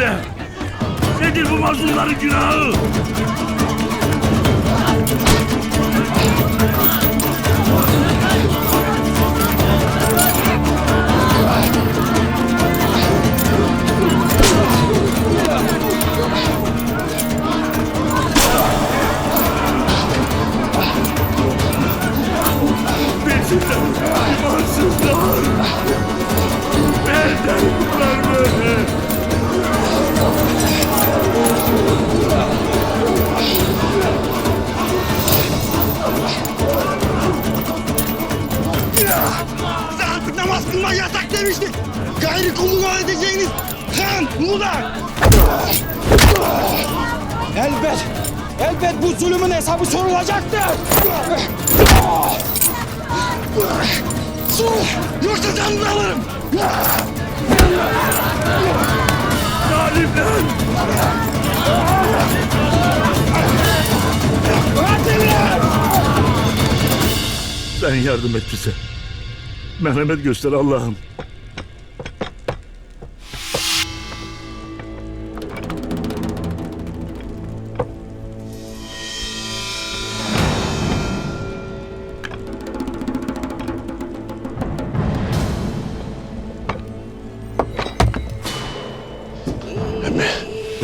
söyle. Nedir bu mazlumların günahı? Elbet, elbet bu zulümün hesabı sorulacaktır. Yoksa canını alırım. Zalimler! Sen yardım et bize. Merhamet göster Allah'ım.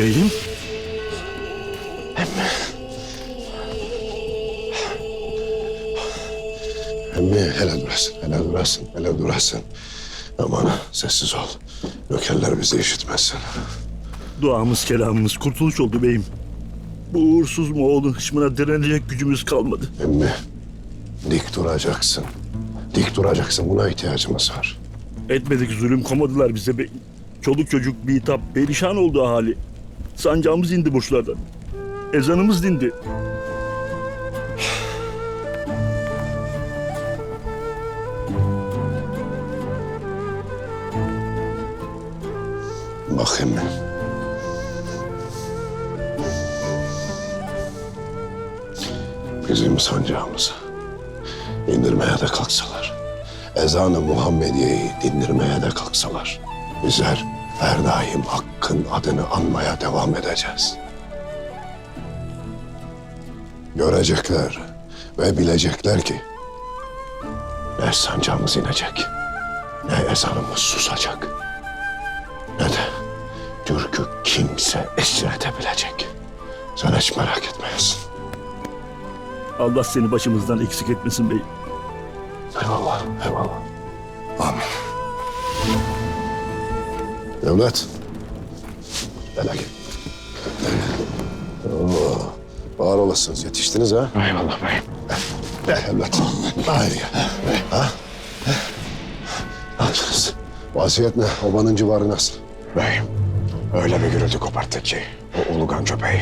Beyim? Emmi hele durasın, hele durasın, hele durasın. Aman sessiz ol. Nökerler bizi işitmesin. Duamız kelamımız kurtuluş oldu beyim. Bu uğursuz Moğol'un hışmına direnecek gücümüz kalmadı. Emmi dik duracaksın. Dik duracaksın buna ihtiyacımız var. Etmedik zulüm komadılar bize beyim. Çoluk çocuk bitap perişan oldu ahali. Sancağımız indi burçlardan. Ezanımız dindi. Bak emmi. Bizim sancağımızı indirmeye de kalksalar, ezanı Muhammediye'yi dindirmeye de kalksalar, bizler her daim Hakk'ın adını anmaya devam edeceğiz. Görecekler ve bilecekler ki ne sancağımız inecek, ne ezanımız susacak, ne de Türk'ü kimse esir edebilecek. Sen hiç merak etmeyesin. Allah seni başımızdan eksik etmesin beyim. Eyvallah, eyvallah. Amin. Devlet. Hele gel. Oo, var olasınız. Yetiştiniz ha? Eyvallah beyim. Gel evlat. Hayır gel. Ha? Ne yaptınız? Vasiyet ne? Obanın civarı nasıl? Beyim, öyle bir gürültü koparttık ki o ulugan köpeği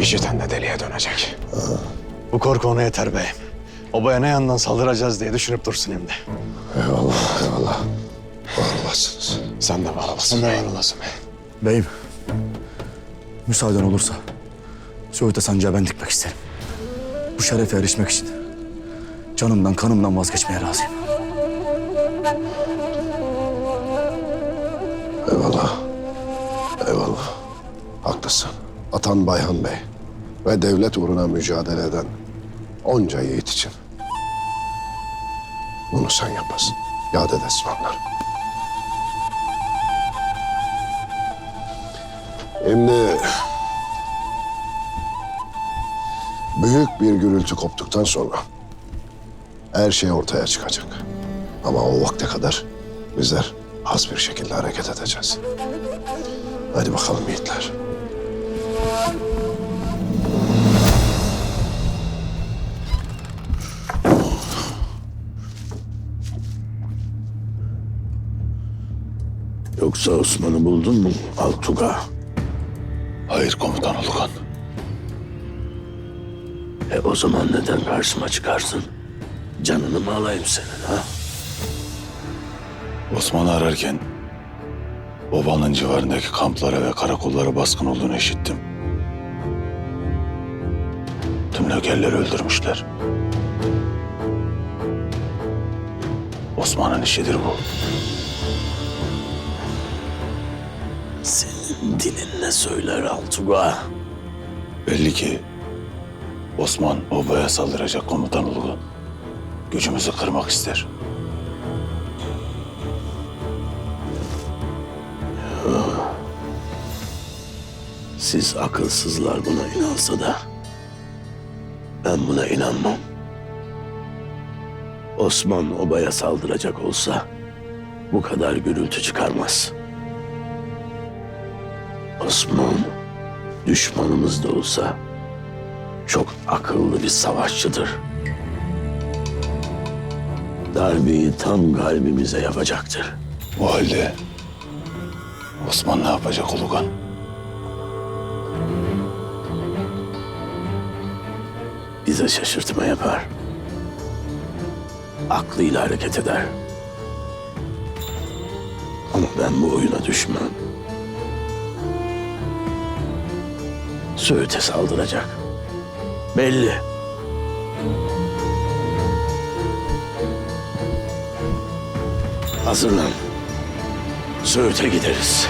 işiten de deliye dönecek. Bu korku ona yeter beyim. Obaya ne yandan saldıracağız diye düşünüp dursun de. Eyvallah, eyvallah. Var olasınız. Sen de var olasın. Sen de var olasın beyim. Beyim, müsaaden olursa Söğüt'e sancağı ben dikmek isterim. Bu şerefe erişmek için canımdan kanımdan vazgeçmeye razıyım. Eyvallah. Eyvallah. Haklısın. Atan Bayhan Bey ve devlet uğruna mücadele eden onca yiğit için. Bunu sen yapasın. Yad edesin onları. Şimdi büyük bir gürültü koptuktan sonra her şey ortaya çıkacak. Ama o vakte kadar bizler az bir şekilde hareket edeceğiz. Hadi bakalım yiğitler. Yoksa Osman'ı buldun mu Altuga? Hayır komutan Ulukan. E o zaman neden karşıma çıkarsın? Canını mı alayım senin ha? Osman'ı ararken obanın civarındaki kamplara ve karakollara baskın olduğunu işittim. Tüm nökerleri öldürmüşler. Osman'ın işidir bu. Senin Dilin ne söyler Altuga? Belli ki Osman obaya saldıracak komutan Ulgun. Gücümüzü kırmak ister. Siz akılsızlar buna inansa da ben buna inanmam. Osman obaya saldıracak olsa bu kadar gürültü çıkarmaz. Osman düşmanımız da olsa çok akıllı bir savaşçıdır. Darbeyi tam kalbimize yapacaktır. O halde Osman ne yapacak Ulugan? bize şaşırtma yapar. Aklıyla hareket eder. Ama ben bu oyuna düşmem. Söğüt'e saldıracak. Belli. Hazırlan. Söğüt'e gideriz.